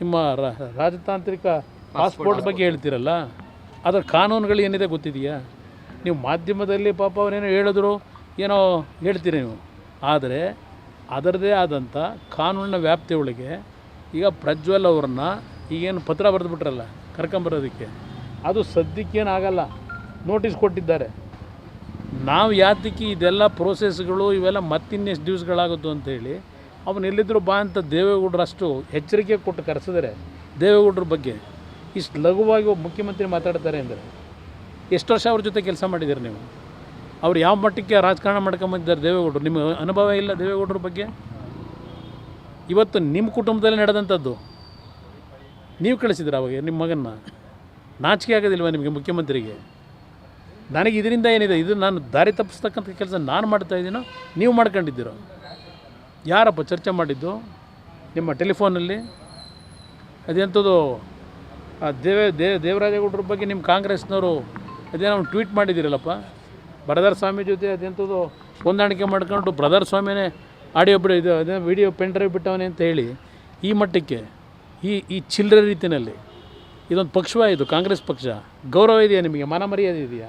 ನಿಮ್ಮ ರಾಜತಾಂತ್ರಿಕ ಪಾಸ್ಪೋರ್ಟ್ ಬಗ್ಗೆ ಹೇಳ್ತೀರಲ್ಲ ಅದರ ಕಾನೂನುಗಳು ಏನಿದೆ ಗೊತ್ತಿದೆಯಾ? ನೀವು ಮಾಧ್ಯಮದಲ್ಲಿ ಪಾಪ ಅವರೇನೋ ಹೇಳಿದ್ರು ಏನೋ ಹೇಳ್ತೀರಿ ನೀವು. ಆದರೆ ಅದರದೇ ಆದಂಥ ಕಾನೂನಿನ ವ್ಯಾಪ್ತಿಯೊಳಗೆ ಈಗ ಪ್ರಜ್ವಲ್ ಅವ್ರನ್ನ ಈಗೇನು ಪತ್ರ ಬರೆದುಬಿಟ್ರಲ್ಲ ಕರ್ಕೊಂಬರೋದಕ್ಕೆ. ಅದು ಸದ್ಯಕ್ಕೇನಾಗಲ್ಲ ನೋಟಿಸ್ ಕೊಟ್ಟಿದ್ದಾರೆ. ನಾವು ಯಾತಕ್ಕೆ ಇದೆಲ್ಲ ಪ್ರೋಸೆಸ್ಗಳು ಇವೆಲ್ಲ ಮತ್ತಿನ್ನೆಷ್ಟು ದಿವಸಗಳಾಗುತ್ತೋ ಅಂತೇಳಿ ಅವನು ಎಲ್ಲಿದ್ದರೂ ಬಾ ಅಂತ ದೇವೇಗೌಡರು ಅಷ್ಟು ಎಚ್ಚರಿಕೆ ಕೊಟ್ಟು ಕರೆಸಿದರೆ ದೇವೇಗೌಡರ ಬಗ್ಗೆ ಇಷ್ಟು ಲಘುವಾಗಿ ಒಬ್ಬ ಮುಖ್ಯಮಂತ್ರಿ ಮಾತಾಡ್ತಾರೆ ಅಂದರೆ ಎಷ್ಟು ವರ್ಷ ಅವ್ರ ಜೊತೆ ಕೆಲಸ ಮಾಡಿದ್ದೀರಿ ನೀವು? ಅವ್ರು ಯಾವ ಮಟ್ಟಕ್ಕೆ ರಾಜಕಾರಣ ಮಾಡ್ಕೊಂಬಂದಿದ್ದಾರೆ ದೇವೇಗೌಡರು? ನಿಮ್ಮ ಅನುಭವ ಇಲ್ಲ ದೇವೇಗೌಡರ ಬಗ್ಗೆ? ಇವತ್ತು ನಿಮ್ಮ ಕುಟುಂಬದಲ್ಲಿ ನಡೆದಂಥದ್ದು ನೀವು ಕಳಿಸಿದ್ರೆ ಅವಾಗ ನಿಮ್ಮ ಮಗನ್ನ? ನಾಚಿಕೆ ಆಗೋದಿಲ್ವ ನಿಮಗೆ ಮುಖ್ಯಮಂತ್ರಿಗೆ? ನನಗೆ ಇದರಿಂದ ಏನಿದೆ? ಇದು ನಾನು ದಾರಿ ತಪ್ಪಿಸ್ತಕ್ಕಂಥ ಕೆಲಸ ನಾನು ಮಾಡ್ತಾ ಇದ್ದೀನೋ? ನೀವು ಮಾಡ್ಕೊಂಡಿದ್ದೀರೋ? ಯಾರಪ್ಪ ಚರ್ಚೆ ಮಾಡಿದ್ದು? ನಿಮ್ಮ ಟೆಲಿಫೋನಲ್ಲಿ? ಅದೆಂಥದ್ದು, ಆ ದೇವೇ, ದೇ, ದೇವರಾಜೇಗೌಡರ ಬಗ್ಗೆ ನಿಮ್ಮ ಕಾಂಗ್ರೆಸ್ನವರು ಅದೇನೋ ಟ್ವೀಟ್ ಮಾಡಿದ್ದೀರಲ್ಲಪ್ಪ? ಬ್ರದರ್ ಸ್ವಾಮಿ ಜೊತೆ ಅದೆಂಥದ್ದು ಹೊಂದಾಣಿಕೆ ಮಾಡ್ಕೊಂಡು ಬ್ರದರ್ ಸ್ವಾಮಿನೇ ಆಡಿಯೋ ಬಿಡ, ಇದು ಅದೇ ವಿಡಿಯೋ ಪೆನ್ ಡ್ರೈವ್ ಬಿಟ್ಟವನೇ ಅಂತ ಹೇಳಿ, ಈ ಮಟ್ಟಕ್ಕೆ, ಈ ಈ ಚಿಲ್ಲರೆ ರೀತಿಯಲ್ಲಿ ಇದೊಂದು ಪಕ್ಷವ ಇದು ಕಾಂಗ್ರೆಸ್ ಪಕ್ಷ. ಗೌರವ ಇದೆಯಾ ನಿಮಗೆ? ಮಾನ ಮರ್ಯಾದೆ ಇದೆಯಾ?